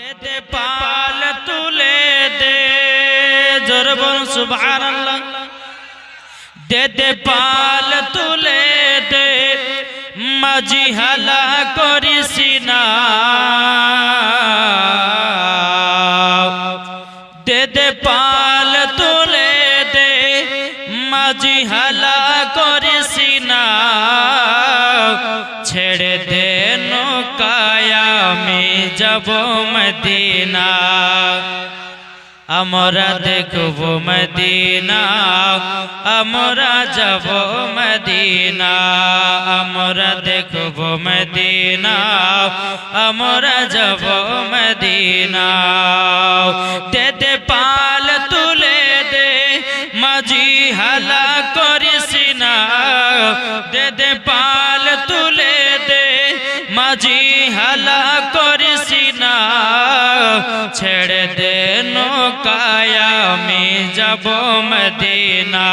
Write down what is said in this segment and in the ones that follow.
দে পাল তুলে দে। জোর বল, সুবহানাল্লাহ। দে দে পাল তুলে দে। মাঝি হালা করিস না। দে দে পাল তুলে দে। মাঝি হালা করিস না। ছেড়ে দে নৌকায়, আমি যাব মদিনা। আমরা দেখব মদিনা। আমরা যাব মদিনা। আমরা দেখব মদিনা। আমরা যাব মদিনা। যাব মদিনা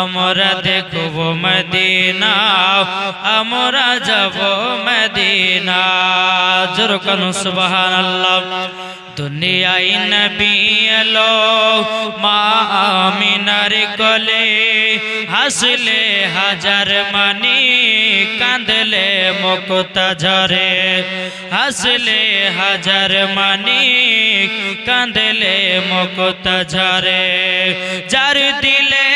আমরা দেখব মদিনা আমরা যাব মদিনা জোর কানু সুবহানাল্লাহ দুনিয়াই নবী এলো, মা আমিনার কোলে। হাসলে হাজার মানি, কাঁদলে মুক্তা ঝরে হাসলে হাজার মানি, কাঁদলে মুক্তা ঝরে যার দিলে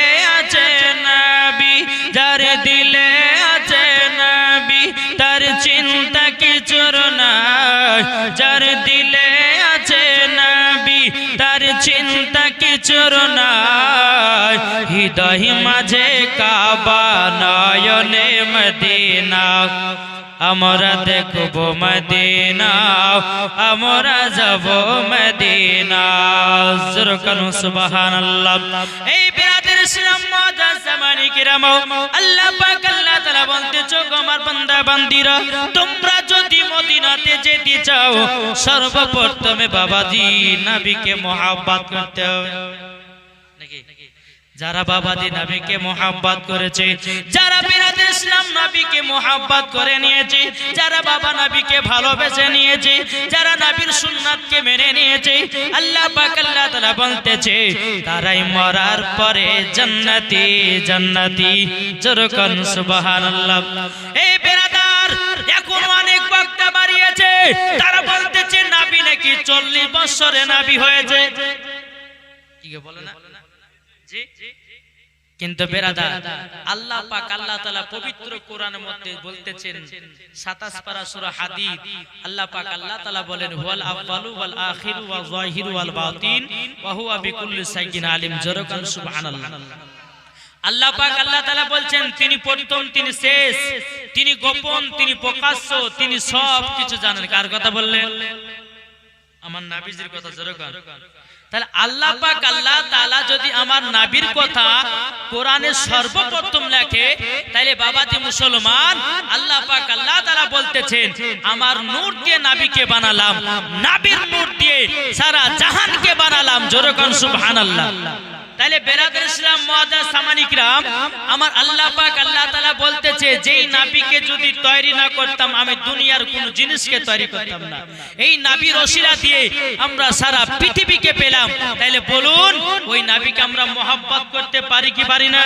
চিন্তা কিছুর নাই। হৃদয় মাঝে কাবা নয়নে মদিনা। আমরা দেখব মদিনা, আমরা যাব মদিনা। সুরকানু সুবহানাল্লাহ। এই বিরাদের ইসলাম মুআজ্জাজ জামানি কিরাম। আল্লাহ পাক আল্লাহ তাআলা বলতেছো আমার বান্দা বান্দিরা, তোমরা যদি মদিনাতে যেতে চাও, সর্বপ্রথমে বাবাজি, নবীকে মহব্বত করতে হবে। যারা বাবাজি নবীকে মোহাব্বত করেছে, যারা বিরাদ ইসলাম নবীকে মোহাব্বত করে নিয়েছে, যারা বাবা নবীকে ভালোবেসে নিয়েছে, যারা নবীর সুন্নাতকে মেনে নিয়েছে, আল্লাহ পাক আল্লাহ তাআলা বলতেছে, তারাই মরার পরে জান্নাতি জান্নাতি। জোরকন সুবহানাল্লাহ। এই বিরাদার, এখন অনেক বক্তা বাড়িয়েছে, তারা বলতেছে, নবী নাকি 40 বছরে নবী হয়েছে। কি বলো না। কিন্তু বেরাদা আল্লাহ পাক আল্লাহ তাআলা পবিত্র কোরআনের মধ্যে বলতেছেন 27 পারা সূরা হাদীদ। আল্লাহ পাক আল্লাহ তাআলা বলেন হুয়াল আউয়ালু ওয়াল আখিরু ওয়াল যাহিরু ওয়াল বাতিন ওয়া হুয়া বিকুল্লি শাইইন আলিম জরকান সুবহানাল্লাহ। আল্লাহ পাক আল্লাহ তাআলা বলছেন তিনি প্রথম তিনি শেষ তিনি গোপন তিনি প্রকাশ্য তিনি সব কিছু জানেন। কার কথা বললেন? আমার নাবিজির কথা জরকান। তাহলে আল্লাহ পাক আল্লাহ তাআলা যদি আমার নাবির কথা কোরআনে সর্বপ্রথম লেখে তাহলে বাবাজি মুসলমান আল্লাহ পাক আল্লাহ তাআলা বলতেছেন আমার নূর দিয়ে নাবিকে বানালাম নাবির নূর দিয়ে সারা জাহানকে বানালাম জোরে কোন সুবহানাল্লাহ। তাহলে বেরাদের ইসলাম মুআজ্জাজ সামানিকরাম আমার আল্লাহ পাক আল্লাহ তাআলা বলতেছে, যেই নাবিকে যদি তৈরি না করতাম, আমি দুনিয়ার কোন জিনিসকে তৈরি করতাম না। এই নাবির ওসিলা দিয়ে আমরা সারা পৃথিবীকে পেলাম। তাহলে বলুন, ওই নাবিকে আমরা মোহাব্বত করতে পারি কি পারি না?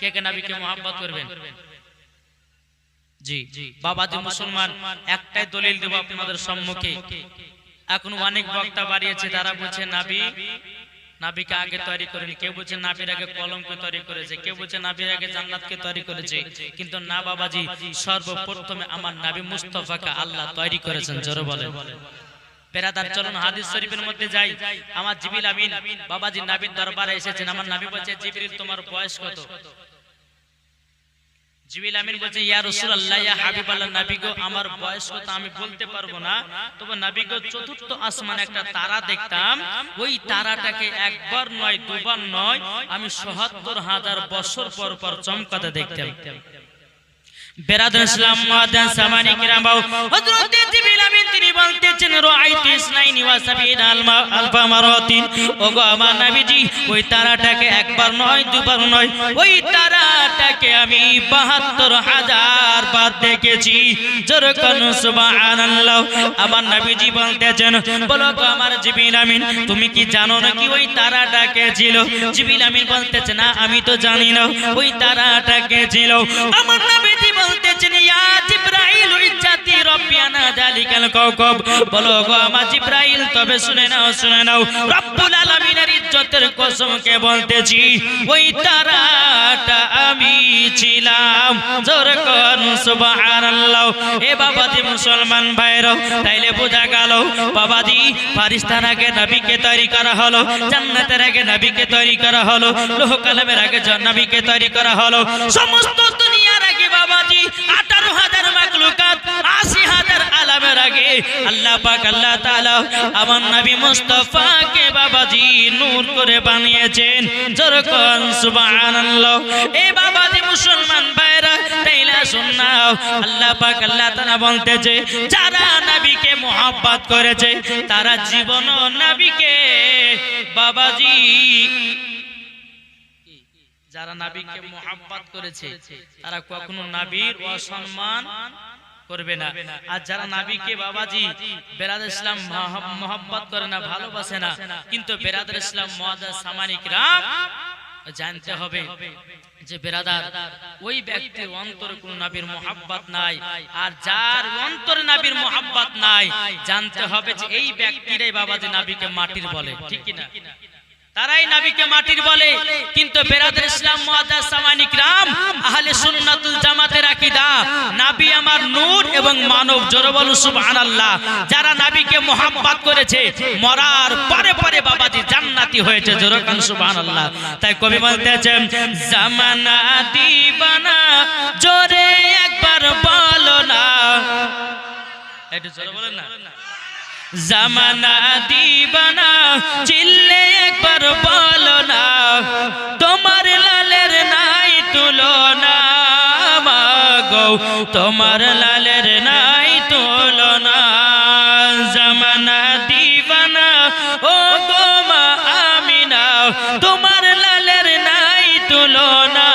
কে কে নাবিকে মোহাব্বত করবেন? জি। বাবাজি মুসলমান, একটাই দলিল দেব আপনাদের সম্মুখে। এখন অনেক বক্তা বাড়িয়েছে, তারা বলছে, নাবি নাবিকে আগে তৈরি করেনি। কেউ বলছে নাবির আগে কলমকে তৈরি করেছে, কেউ বলছে নাবির আগে জান্নাতকে তৈরি করেছে। কিন্তু না বাবাজি, সর্বপ্রথমে আমার নাবি মুস্তফাকে আল্লাহ তৈরি করেছেন, জোরে বলেন। পেরাদার চলুন হাদিস শরীফের মধ্যে যাই। আমার জিবিল আমিন, বাবাজি নাবির দরবারে এসেছেন। আমার নাবি বলছে জিবিল তোমার বয়স কত? জিবিল আমির বলছে, ইয়া রাসূলুল্লাহ, ইয়া হাবিবাল্লাহ, নবী গো, আমার বয়স কত আমি বলতে পারব না। তবে নবী গো, চতুর্থ আসমানে একটা তারা দেখতাম। ওই তারাটাকে একবার নয়, দুবার নয়, আমি ৭৭ হাজার বছর পর পর চমকাতে দেখতাম। আমি 72 হাজার বার দেখেছি। আমার বলতেছেন, বলো গো আমার আমিন, তুমি কি জানো নাকি ওই তারাটাকে ছিল? জিবরিল আমিন বলতেছে, না, আমি তো জানি না, ওই তারাটাকে ছিল। আমার নবীজি বলতেছেন, ইয়া জিব্রাইল ইজ্জাতি রব্বিয়ানা জালিকাল কাওকাব বলো গো আমার জিব্রাইল, তবে শুনে নাও শুনে নাও। রব্বুল আলামিনের ইজ্জতের কসমকে বলতেছি, ওই তারাটা আমি ছিলাম। জোর কোন সুবহানাল্লাহ। এ বাবাজি মুসলমান ভাইরা তাইলে বোঝা গেল, বাবাজি ফারিস্তার আগে নবীকে তৈরি করা হলো, জান্নাতের আগে নবীকে তৈরি করা হলো লোহ কালামের আগে নবীকে তৈরি করা হলো। সমস্ত মাকলুকাত আশি হাজার আলামের আগে আল্লাহ পাক, আল্লাহ বানিয়েছেন। যেরকম সুবহানাল্লাহ। মুসলমান ভাইরা, তাইলা আল্লাহ পাক, আল্লাহ তাআলা বলতেছে, যারা নবীকে করেছে, তারা জীবন নবীকে। বাবাজি, যারা নাবিকে মোহাব্বত করেছে, তারা কখনো নাবির অসম্মান করবে না। আর যারা নাবিকে বাবাজি বেরাদ ইসলাম মোহাব্বত করে না ভালোবাসে না। কিন্তু বেরাদ ইসলাম মহাদা সামানিক রাম জানতে হবে যে বেরাদার ওই ব্যক্তির অন্তরে কোন নাবির মোহাব্বত নাই। আর যার অন্তরে নাবির মোহাব্বত নাই জানতে হবে যে এই ব্যক্তিরাই বাবাজি নাবিকে মাটির বলে। ঠিক কিনা? তারাই নাবিকে মাটির বলে। কিন্তু বেরাদের ইসলাম মুআদ্দাস সামানিক রাম আহলে সুন্নাতুল জামাতের আকীদা। নাবী আমার নূর এবং মানব জোরে বলুন সুবহানাল্লাহ। যারা নাবিকে মোহাব্বত করেছে, মরার পরে পরে বাবাজি জান্নাতি হয়েছে জোরে কান সুবহানাল্লাহ। তাই কবি বলতেছেন, জামানা দিবানা, জোরে একবার বলো না। একটু জোরে বলেন না। জামানা দিবানা, চিল্লে তোমার লালের নাই তুলনা। জামানা দিবানা, ও গোমা আমিনা, তোমার লালের নাই তুলনা।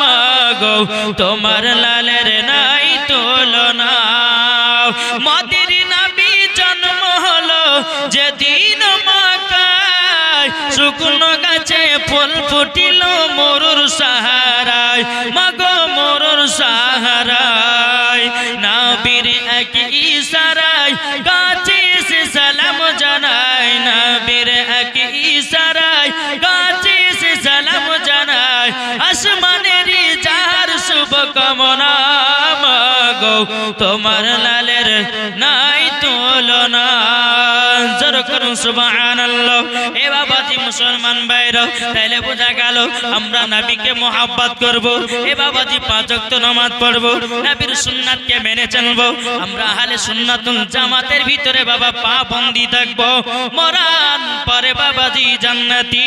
মাগো, তোমার লালের নাই তুলনা। মদির নাবি জন্ম হলো যেদিন মাকায়। শুকনো গাছে ফুল ফুটিল মরুর সাহারায়। মাগো, মরুর সাহারায় নাবির এক ইশারায় গাছে সে সালাম জানায়। নাবির এক ইশারায় গাছে সে সালাম জানায়। আসমানের যার শুভ কামনা তোমার লালের নাই তুলনা। এ এ জামাতের ভিতরে বাবা পা বন্দি থাকব। মরান পরে বাবাজি জান্নাতি।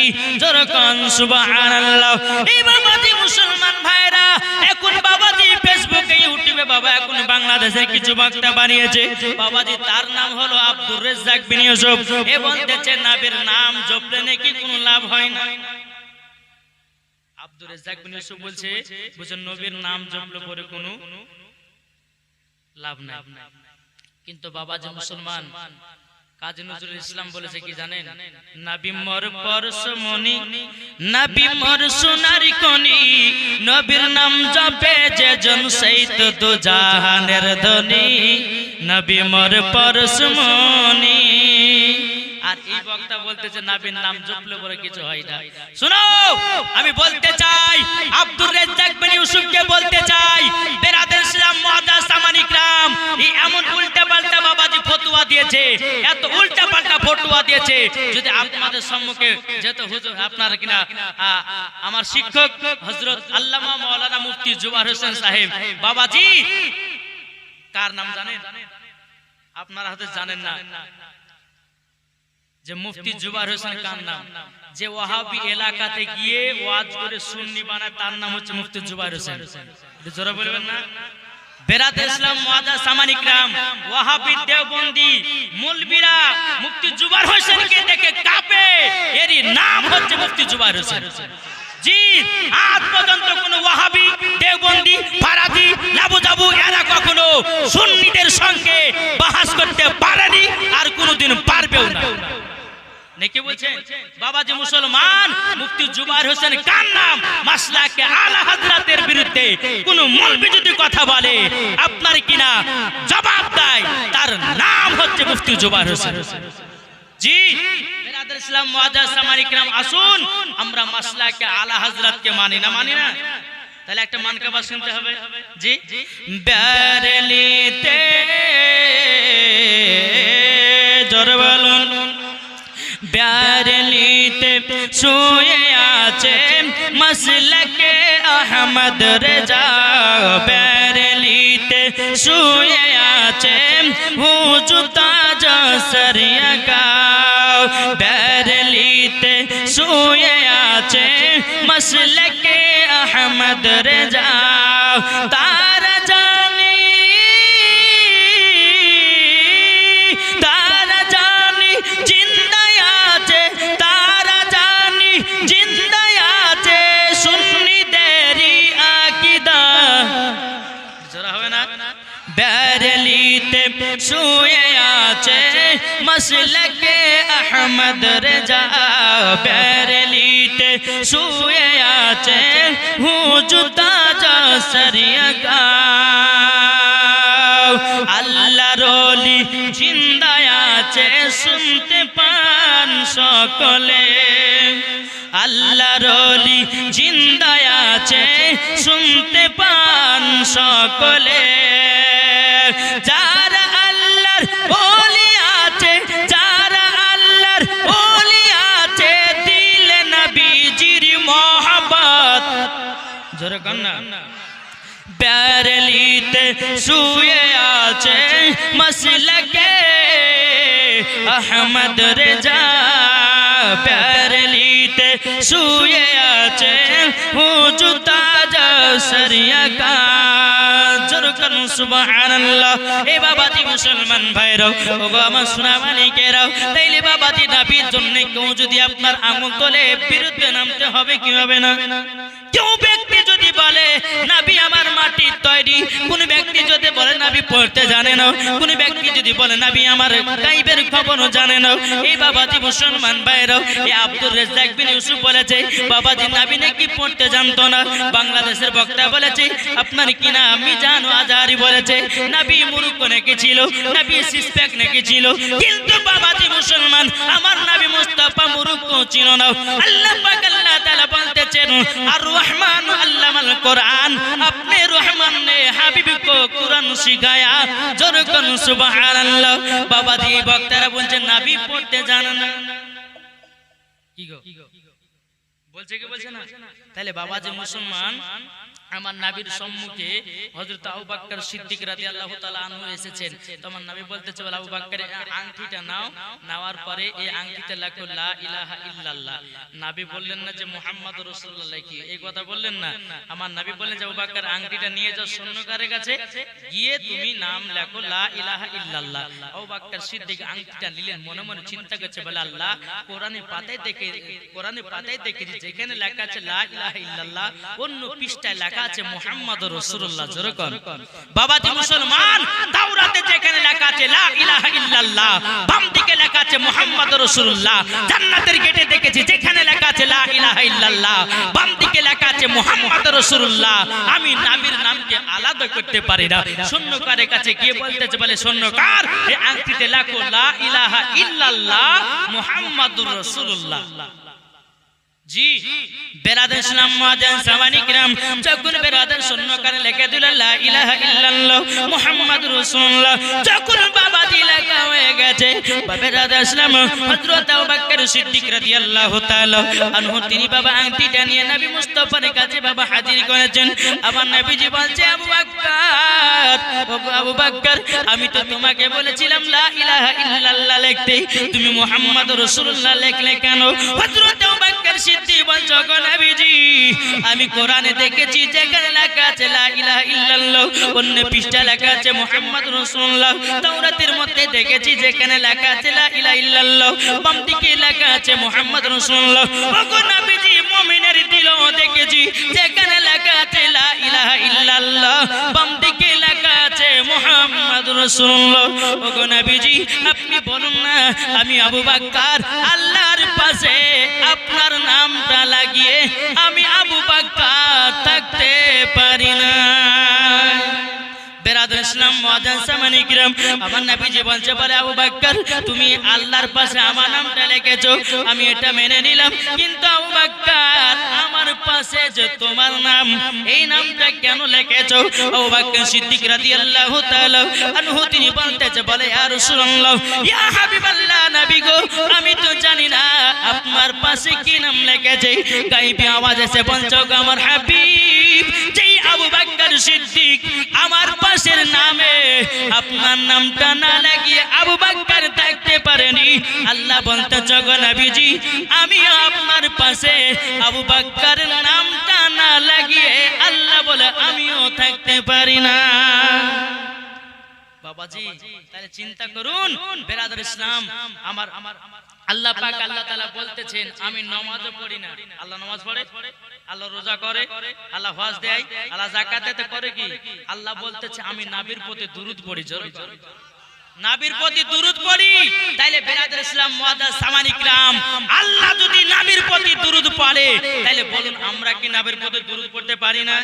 এই বাবাজি মুসলমান ভাইরা, এখন বাবাজি ফেসবুকে ইউটিউবে বাবা এখন বাংলাদেশে কিছু বক্তা বানিয়েছে। বাবাজি তার নাম হলো আব্দুর রেজ্জাক বিন ইউসুফ। এ বলতেছে নাবির নাম, জপলে নাকি কোনো লাভ হয় না। আব্দুর রেজ্জাক বিন ইউসুফ বলছে নবীর নাম জপলে পরে কোনো লাভ কিন্তু বাবাজি মুসলমান, কাজী নজরুল ইসলাম বলেছে কি জানেন? নাবি মর পরশমণি নাবি মর সোনারি কনি নবীর নাম জপে যে জন সেই তো দু জাহানের ধনী, নবী মর পরশমণি বলতেছে নাবির নাম জপলে পরে কিছু হয় না। শুনো, আমি বলতে চাই, আব্দুর রেজ্জাক বিন ইউসুফকে বলতে চাই, বেরাদের ইসলাম মুআদ্দাস সামানিক রাম এই এমন উল্টা পাল্টা বাবাজি ফতোয়া দিয়েছে, এত উল্টা পাল্টা ফতোয়া দিয়েছে, যদি আপনাদের সম্মুখে যেত হুজুর আপনারা কিনা আমার শিক্ষক হযরত আল্লামা মাওলানা মুফতি জুবার হোসেন সাহেব, বাবাজি, কার নাম জানেন? আপনারা হয়তো জানেন না। যে মুফতি জুবার হোসেন কার নাম? যে ওয়াহাবি এলাকাতে গিয়ে ওয়াজ করে সুন্নি বানায় তার নাম হচ্ছে মুফতি জুবার হোসেন। জোরে বলবেন না? বেরাত ইসলাম ওয়াদা সামানিক রাম ওয়াহাবি দেওবন্দি মুলবিরা মুফতি জুবার হোসেনকে দেখে কাঁপে। এরই নাম হচ্ছে মুফতি জুবার হোসেন। জি আজ পর্যন্ত কোন ওয়াহাবি দেওবন্দি ফারাদি লাবু জাবু এরা কখনো সুন্নিদের সঙ্গে বাহাস করতে পারেনি আর কোনোদিন পারবেও না। নাকি বলছেন? বাবাজি মুসলমান মুফতি জুবাইর হোসেন কার নাম? মাসলাকে আলা হাজরাতের বিরুদ্ধে কোন মৌলবি যদি কথা বলে আপনার কিনা জবাব দেয়? তার নাম হচ্ছে মুফতি জুবাইর হোসেন। জি। বেরাদার ইসলাম মুআজ্জাজ সামানিক রাম আসুন। আমরা মাসলাকে আলা হাজরাতকে মানি না মানি না। তাহলে একটা মানকাবা শুনতে হবে। জি। ব্যারেলিতে জোরে বলুন। ব্যারলিতে শুয়ে আছে মসলকে আহমদ রেজা ব্যারলিতে শুয়ে আছে হুজুতা জসরিয়া গাও ব্যারলিতে শুয়ে আছে মসলকে আহমদ রেজা তারা মসলকে আহমদ রেজা ব্যারলিতে শুয়ে আছে হুজুতা জসরিয়া গাও আল্লাহ রলি জিন্দায় আছে শুনতে পান সকলে আল্লাহ রলি জিন্দায় আছে শুনতে পান সকলে ব্যারলিতে শুয়ে আছে মসলকে। আহমদ রেজা ব্যারলিতে শুয়ে আছে। হুজুতা সরিয়া কা মুসলমান আমার সোনা মালিকেরাও তাইলে কেউ যদি আপনার আঙুল তোলে, বিরুদ্ধে নামতে হবে কি হবে না? কেউ বলে নাবি আমার মাটির তৈরি। কোন ব্যক্তি যদি বলে, নাবি, পড়তে জানে না। কোন ব্যক্তি যদি বলে, নাবি, আমার গাইবের খবরও জানে না। এই বাবাজি মুসলমান ভাইরাও এই আব্দুর রেজাক বিন ইউসুফ বলেছে, বাবাজি, নাবি নাকি পড়তে জানতো না? বাংলাদেশের বক্তা বলেছে, আপনার কিনা আমি জানো আজারি বলেছে, নাবি মুরুক্ক নাকি ছিল? নাবি সিসপ্যাক নাকি ছিল? কিন্তু বাবাজি মুসলমান, আমার নাবি মুস্তাফা মুরুক্ক ছিল না। আল্লাহ পাক আল্লাহ তাআলা বলতেছেন, আর রহমান আল্লামাল কোরআন। আপনি রহমান ने হাবিব কো কোরআন শিখায়া, জোর কোন সুবহানাল্লাহ। বাবাজি বক্তারা বলছেন নাবি পড়তে জানেন না। কি গো? বলছে কি বলছে না? তাহলে বাবা যে মুসলমান? আমার নাবির সম্মুখে হযরত আবু বকর সিদ্দিক রাদিয়াল্লাহু তাআলা আনহু এসেছেন। তোমার নবী বলতেছে বলে আবু বকর আংটিটা নাও। নেওয়ার পরে এই আংটিতে লেখো, লা ইলাহা ইল্লাল্লাহ। নবী বললেন না যে মুহাম্মদ রাসূলুল্লাহ কি? এই কথা বললেন না। আমার নবী বললেন যে, আবু বকর, আংটিটা নিয়ে যাও সৈন্যকারের কাছে। গিয়ে তুমি নাম লেখো, লা ইলাহা ইল্লাল্লাহ। আবু বকর সিদ্দিক আংটিটা নিলেন, মনে মনে চিন্তা করছে, বলে আল্লাহ, কোরআনে পাতায় দেখে, কোরআনে পাতায় দেখেছি, যেখানে লেখা আছে, লা ইলাহা ইল্লাল্লাহ, অন্য পৃষ্ঠায় লেখা আছে মুহাম্মদ রাসূলুল্লাহ যেরকম বাবাজি মুসলমান তাওরাতে যেখানে লেখা আছে লা ইলাহা ইল্লাল্লাহ বাম দিকে লেখা আছে মুহাম্মদ রাসূলুল্লাহ জান্নাতের গেটে দেখেছি যেখানে লেখা আছে লা ইলাহা ইল্লাল্লাহ বাম দিকে লেখা আছে মুহাম্মদ রাসূলুল্লাহ আমি নবীর নামকে আলাদা করতে পারি না। শূন্যকারের কাছে গিয়ে বলতেছে বলে শূন্যকার এই আংটিতে লেখো লা ইলাহা ইল্লাল্লাহ মুহাম্মাদুর রাসূলুল্লাহ জি। বাবা তিনি বাবা নবী কাছে বাবা হাজির করেছেন। আমার নবীজি বলছে আমি তো তোমাকে বলেছিলাম লিখতে। তুমি মুহাম্মাদুর রাসূলুল্লাহ লিখলে কেন? হযরত বলছো আমি কোরআনে দেখেছি যেখানে লেখা আছে, লা ইলাহা ইল্লাল্লাহ অন্য পৃষ্ঠা লেখা আছে, মুহাম্মাদুর রাসূলুল্লাহ তাওরাতের মধ্যে দেখেছি যেখানে লেখা আছে, লা ইলাহা ইল্লাল্লাহ বাম দিকে লেখা আছে, মুহাম্মাদুর রাসূলুল্লাহ মুমিনের দিলও দেখেছি যেখানে লেখা আছে, লা ইলাহা ইল্লাল্লাহ বাম দিকে লেখা আছে, মুহাম্মাদুর রাসূলুল্লাহ ওগো নবীজি, আপনি বলুন না, আমি আবু বকর আল্লাহর পাশে আপনার নামটা লাগিয়ে আমি আবু বকর থাকতে পারি না। বলে আবু তুমি আল্লাহর পাশে আমার নামটা লিখেছো। আমি এটা মেনে নিলাম। কিন্তু আবু বকর পাশে যে তোমার নাম? এই নামটা কেন লিখেছো? আবু বকর সিদ্দিক রাদিয়াল্লাহু তাআলা আনহু, তিনি বলতেছে, বলে, ইয়া রাসূলুল্লাহ, ইয়া হাবিবাল্লাহ নবী গো, আমি তো জানি না আপনার পাশে কি নাম লিখেছে। গায়বী আওয়াজ এসে বলছো আমার হাবিব, যেই আবু বকর সিদ্দিক, আমার পাশের নামে। আপনার নামটা না লাগিয়ে আবু বকর থাকতে পারেনি। আল্লাহ বলতে জগন নবীজি, আমি আপনার পাশে। আবু বকর নামটা না লাগিয়ে আল্লাহ বলে, আমিও থাকতে পারি না। বাবাজি, তাহলে চিন্তা করুন, বেরাদার ইসলাম, আমার আমার আল্লাহ আল্লাহ বলতেছেন, আমি নামাজও পড়ি না। আল্লাহ নামাজ পড়ে? আল্লাহ রোজা করে, আল্লাহ হজ দেয়, আল্লাহ জাকাতে করে কি? আল্লাহ বলতেছে, আমি নাবির প্রতি দুরুদ পড়ি, জোরে প্রতি দুরুদ পড়ি? তাইলে বেরাদের ইসলাম সামানিক আল্লাহ যদি নাবির প্রতি দুরুদ পড়ে, তাইলে বলুন, আমরা কি নাবির প্রতি দুরুদ পড়তে পারি না?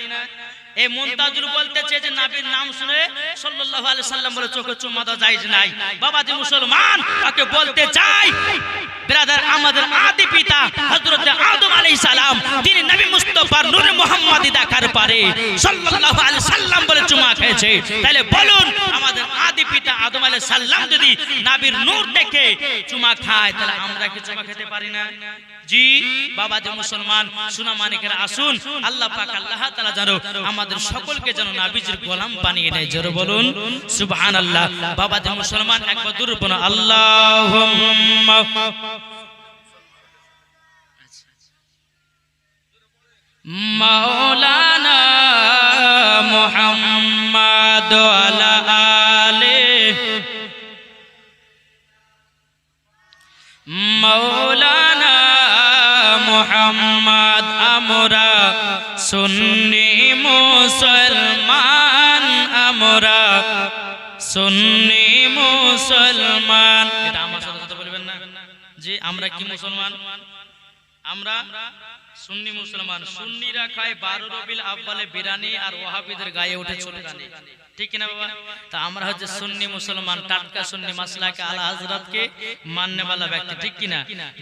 এই মুনতাজুল বলতেছে যে নবীর নাম শুনে সাল্লাল্লাহু আলাইহি সাল্লাম বলে, চোখে চুম্মা দেওয়া জায়েজ নাই। বাবাজি মুসলমান, তাকে বলতে চাই। ব্রাদার আমাদের আদি পিতা, হযরত আদম আলাইহিস সালাম, তিনি নবী মুস্তাফার নূর মুহাম্মাদি দেখার পরে সাল্লাল্লাহু আলাইহি সাল্লাম বলে চুমা খেয়েছে। তাহলে বলুন, আমাদের আদি পিতা আদম আলাইহিস সালাম যদি নবীর নূর দেখে চুমা খায়, তাহলে আমরা কি চুমা খেতে পারি না? জি বাবা যে মুসলমান, সুনা মানিকেরা আসুন। আল্লাহ পাক আল্লাহ তাআলা জানো, আমাদের সকলকে যেন নাবিজির গোলাম বানিয়ে দেয় জোরে বলুন, সুবহানাল্লাহ। বাবা যে মুসলমান, একবার দূর বলুন, আল্লাহুম্মা। মাওলানা আলা মৌলানা মোহাম্মদ, আমরা সুন্নি মুসলমান, আমরা সুন্নি মুসলমান। এটা আমার সাথে বলবেন না। যে আমরা কি মুসলমান? আমরা সুন্নি মুসলমান, সুন্নিরা খায় বারো রবিল আব্বালে বিরানি আর ওয়াহাবিদের গায়ে উঠে চলে ঠিক না বাবা? তা আমরা হচ্ছে সুন্নি মুসলমান, টাটকা সুন্নি মাসলাকে আলা হযরতকে মাননে ব্যক্তি, ঠিক কি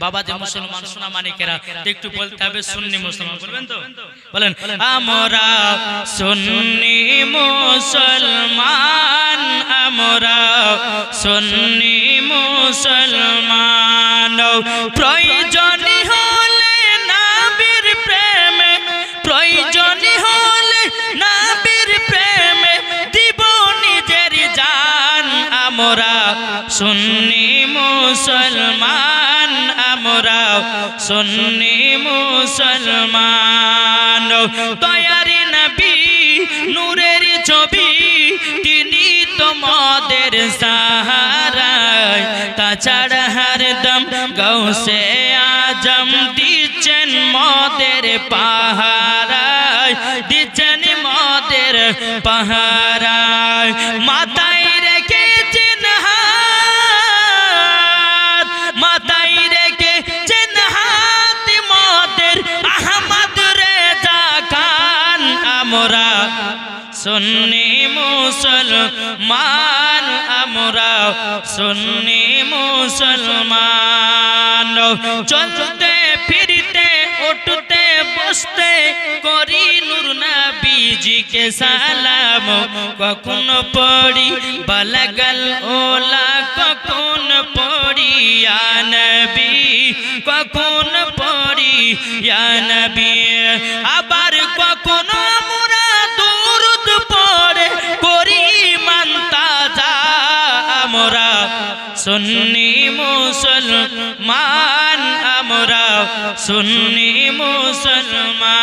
বাবা যে মুসলমান, সোনা মানিকেরা একটু বলতে হবে সুন্নি মুসলমান, বলবেন তো? বলেন, আমরা সুন্নি মুসলমান, আমরা সুন্নি মুসলমান প্রয়োজনই মুসলমান আমরা সুন্নি মুসলমান। তয়ারি নবী, নূরের ছবি, তিনি তোমাদের সাহারায়। তাছাড়া হরদম গৌসে আজম দিচ্ছেন মদের পাহারায়, দিচ্ছেন মদের পাহারায়। মাথায় মুসলমান, আমরা সুন্নি মুসলমান। চলতে, ফিরতে, উঠতে, বসতে করি নূর নবীজিকে সালাম। কখন পড়ি? বালাগাল ওলা, কখন পড়ি? ইয়া কখন পড়ি? ইয়া আবার কখন মুসলমান আমরা সুন্নি মুসলমান।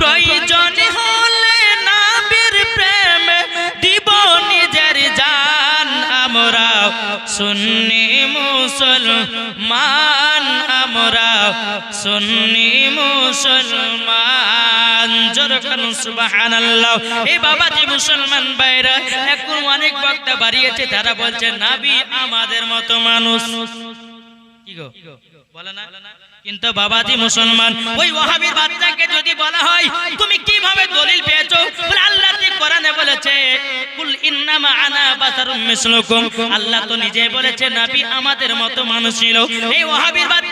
প্রয়োজন হলে নাবির প্রেম দিব নিজের জান আমরা সুন্নি মুসলমান। সুন্নি মুসলমান। এই বাবাজি মুসলমান ভাইরা, এখন অনেক বক্তা বাড়িয়েছে, তারা বলছে, নাবি আমাদের মতো মানুষ। কি গো? বলে না? কিন্তু বাবাজি মুসলমান, ওই ওয়াহাবির বাচ্চাকে যদি বলা হয়, তুমি কীভাবে দলিল পেয়েছ? আল্লাহ কোরআনে বলেছে, কুল আনা বাশারুম মিসলুকুম। আল্লাহ তো নিজে বলেছে, নবী আমাদের মতো মানুষ ছিল। এই ওয়াহাবির বাচ্চারা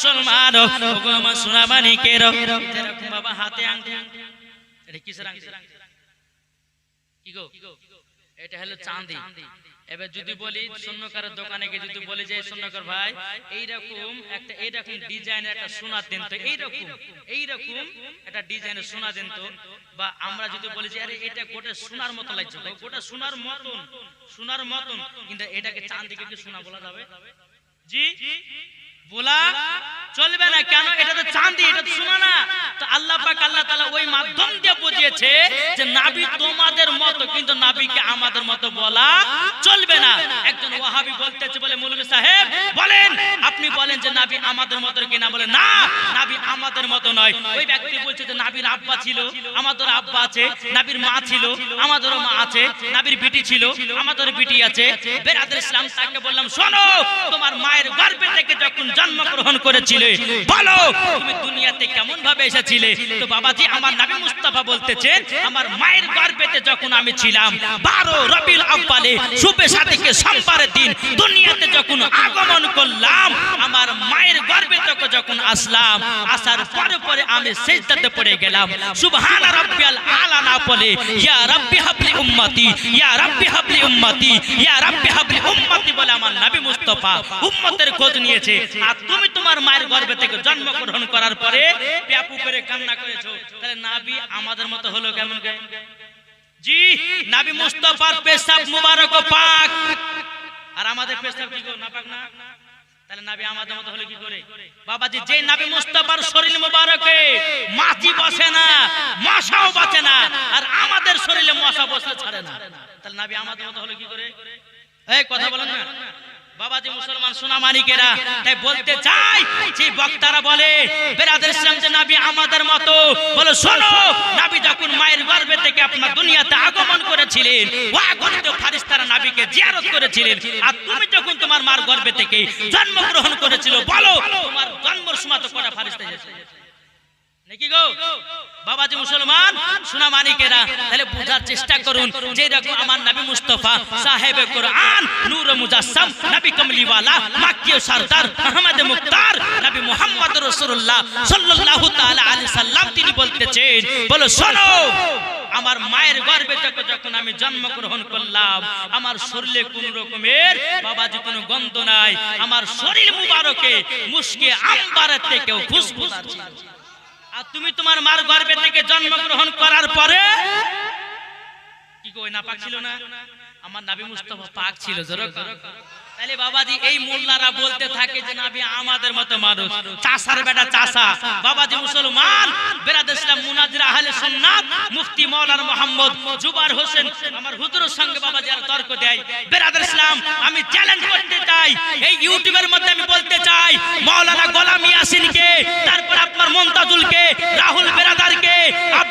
মুসলমান আমার সোনা মানিকের বাবা হাতে এটা হলো চাঁদি। এবার যদি বলি স্বর্ণকারের দোকানে গিয়ে যদি বলি যে স্বর্ণকার ভাই, এইরকম একটা, এইরকম ডিজাইনের একটা সোনা দেন তো, এইরকম এইরকম একটা ডিজাইনের সোনা দেন তো। বা আমরা যদি বলি যে, আরে, এটা গোটা সোনার মতো লাগছে গোটা সোনার মতন সোনার মতন। কিন্তু এটাকে চাঁদিকে কি সোনা বলা যাবে? জি? বলা চলবে না কেন? এটা তো চাঁদি এটা তো সোনা না তো আল্লাহ পাক আল্লাহ তাআলা ওই মাধ্যম দিয়ে বুঝিয়েছে যে নাবি তোমাদের মতো, কিন্তু নাবিকে আমাদের মতো বলা চলবে না। একজন ওয়াহাবি বলতেছে বলে মৌলভী সাহেব, বলেন, আপনি বলেন যে নাবি আমাদের মতো কিনা? বলে, না, নাবি আমাদের মতো নয়। ওই ব্যক্তি বলছে যে নাবির আব্বা ছিল, আমাদের আব্বা আছে, নাবির মা ছিল, আমাদেরও মা আছে, নাবির বিটি ছিল আমাদের বিটি আছে। বেরাদের ইসলাম তাকে বললাম, শোনো, তোমার মায়ের গর্ভে থেকে যখন জন্মগ্রহণ করেছিলে বলো তুমি দুনিয়াতে কেমন ভাবে এসেছিলে? তো বাবাজি আমার নবী মুস্তাফা বলতেছেন আমার মায়ের গর্ভেতে যখন আমি ছিলাম বারো রবিউল আব্বালে শুভে সাথীকে সোমবারের দিন দুনিয়াতে যখন আগমন করলাম আমার মায়ের গর্ভে থেকে যখন আসলাম আসার পরে পরে আমি সেজদাতে পড়ে গেলাম। সুবহান রাব্বিয়াল আলা না বলে ইয়া রাব্বি হাবলি উম্মতি ইয়া রাব্বি হাবলি উম্মতি ইয়া রাব্বি হাবলি উম্মতি বলে আমার নবী মুস্তাফা উম্মতের খোঁজ নিয়েছে। আর তুমি তোমার মায়ের গর্ভে থেকে জন্মগ্রহণ করার পরে প্যাপু করে কান্না করেছ। তাহলে নাবি আমাদের মতো হলো কেমন জি, নাবি মুস্তাফার পেশাব মুবারক পাক। আর আমাদের পেশাব কি গো না? তাহলে নাবি আমাদের মতো হলো কি করে? মাছি বসে না, মশাও বাঁচে না, আর আমাদের শরীরে মশা না। তাহলে নাবি আমাদের মতো হলো কি করে? এই, কথা বলেন না। বাবাজি মুসলমান সোনা তাই বলতে চাই যে বক্তারা বলে বেরাদের ইসলাম যে নাবি আমাদের মতো। বলো শোনো নাবি যখন মায়ের গর্ভে থেকে আপনার দুনিয়াতে আগমন করেছিলেন ও আগন্ত ফারিস্তারা নাবিকে জিয়ারত করেছিলেন। আর তুমি যখন তোমার মার গর্ভে থেকে জন্মগ্রহণ করেছিল বলো তোমার জন্মের সময় তো কটা ফারিস্তা এসেছে? নাকি চেষ্টা করুন আমার তিনি বলতেছেন, বলো শোনো, আমার মায়ের থেকে যখন আমি জন্মগ্রহণ করলাম, আমার শরীরে কোন রকমের বাবাজি কোনো গন্ধ নাই, আমার শরীর মুবারকে, মুশকে আম্বারের থেকেও খুশবু আছে আর তুমি তোমার মার গর্বে থেকে জন্মগ্রহণ করার পরে কি কই না পাক ছিল না? আমার নাবি মুস্তফা পাক ছিল, জোরে তাহলে বাবাজি, এই মোল্লারা বলতে থাকে যে আমাদের মতো মানুষ। চাষার বেটা চাষা। বাবাজি মুসলমান মুনাজির আহলে সুন্নাত, মুফতি মাওলানা মোহাম্মদ জুবার হোসেন আমার হুজুরের সঙ্গে বাবাজি আর তর্ক দেয়। ইসলাম, আমি চ্যালেঞ্জ করতে চাই। এই ইউটিউবের মধ্যে আমি বলতে চাই, মাওলানা গোলাম ইয়াসিনকে, তারপর আপনার মমতাজুলকে রাহুল বেরাদারকে আব্দুর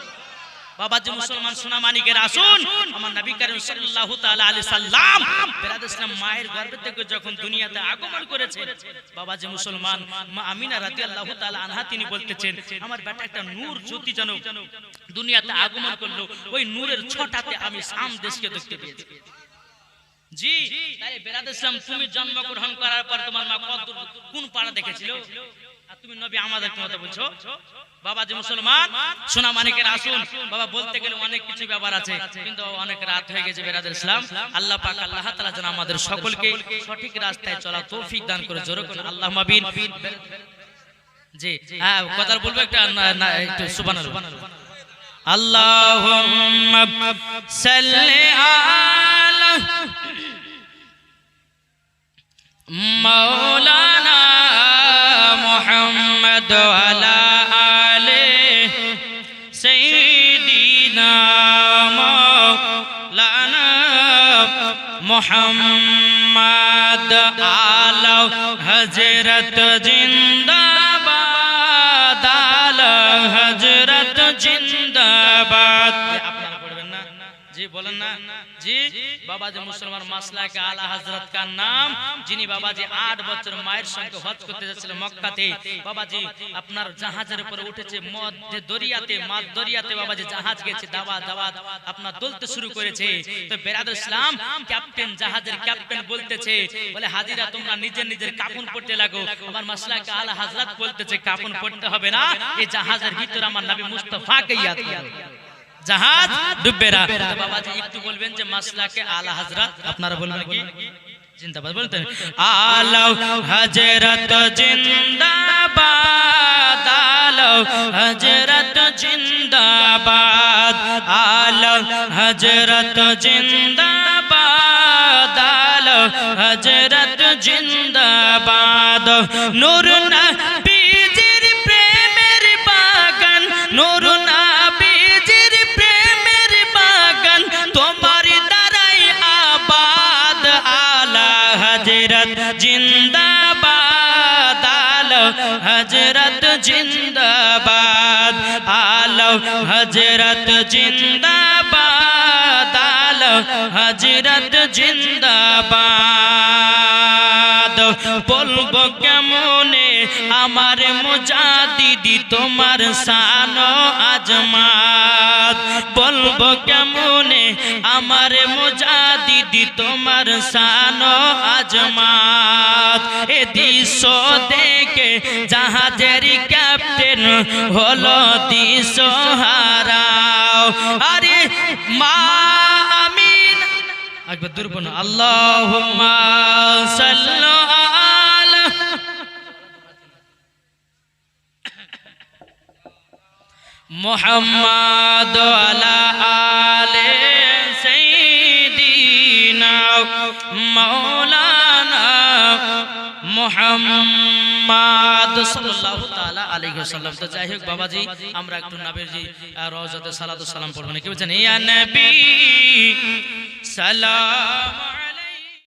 বাবাজি মুসলমান সোনা মানিকের আসুন। আমার নবী করিম সাল্লাল্লাহু তাআলা আলাইহি সাল্লাম মায়ের গর্ভ থেকে যখন দুনিয়াতে আগমন করেছে বাবাজি মুসলমান মা আমিনা রাদিয়াল্লাহু তাআলা আনহা তিনি বলতেছেন আমার বেটা একটা নূর জ্যোতি যেন দুনিয়াতে আগমন করল। ওই নূরের ছটাতে আমি শাম দেশকে দেখতে পেয়েছি। জি তাই বেরাদ ইসলাম তুমি জন্মগ্রহণ করার পর তোমার মা কত কোন পাড়া দেখেছিল? তুমি নবী আমাদের কথা বলছো বাবা যে মুসলমান, সোনা মানিকের আসুন। বাবা, বলতে গেলে অনেক কিছু ব্যাপার আছে, কিন্তু অনেক রাত হয়ে গেছে বেরাদের ইসলাম আল্লাহ পাক, আল্লাহ তাআলা যেন আমাদের সকলকে সঠিক রাস্তায় চলা তৌফিক দান করে জোর করুন আল্লাহ মাবিন জি হ্যাঁ কথা বলব একটা একটু সুবহানাল্লাহ। আল্লাহুম্মা সাল্লি محمد وعلى آله سيدنا مولانا محمد على حضرت জিন্দাবাদ আলা হজরত জিন্দাবাদ আপনারা পড়বেন না জি বলেন না জি, বাবাজি মুসলমান মাসলাকে আলা হযরত কার নাম? যিনি বাবাজি 8 বছর মায়ের সঙ্গে হজ করতে যাচ্ছিল মক্কাতে। বাবাজি আপনার জাহাজের উপরে উঠেছে মধ্যে দরিয়াতে মাঝ দরিয়াতে বাবাজি জাহাজ গেছে দাওয়াত দাওয়াত আপনার দলতে শুরু করেছে। তো বেরাদুল ইসলাম ক্যাপ্টেন জাহাজের ক্যাপ্টেন বলতেছে, বলে, হাজিরা, তোমরা নিজের নিজের কাপন পড়তে লাগো। আমার মাসলাকে আলা হযরত বলতেছে কাপন পড়তে হবে না, এই জাহাজের ভিতরে আমার নবী মুস্তাফাকে ইয়াদ করো। জাহাজ ডুববে না। তো বাবাজি একটু বলবেন যে মাসলাকে আলা হযরত আপনারা বলবেন কি? জিন্দাবাদ বলতেন। আলা হযরত জিন্দাবাদ আলা হযরত জিন্দাবাদ আলা হযরত জিন্দাবাদ আলা হযরত জিন্দাবাদ। নূর মুজাদিদি তোমার সানো আজমাত। বলব কেমনে আমার মুজাদিদি তোমার সানো আজমাত। এ দৃশ্য দেখে জাহাজের ক্যাপ্টেন হলো দৃশ্য হারাও আরে মা আমিন। একবার দুর্বন আল্লাহুম্মা সাল্লু আলা মুহাম্মাদ আলা সাইয়্যিদিনা মাওলানা মুহাম্মাদ সাল্লাল্লাহু তাআলা আলাইহি ওয়াসাল্লাম। তো যাই হোক বাবাজি, আমরা একটু নবীর জি রওজাতে সালাতু সালাম পড়ব না কি বলছেন, ইয়া নবী, সালাম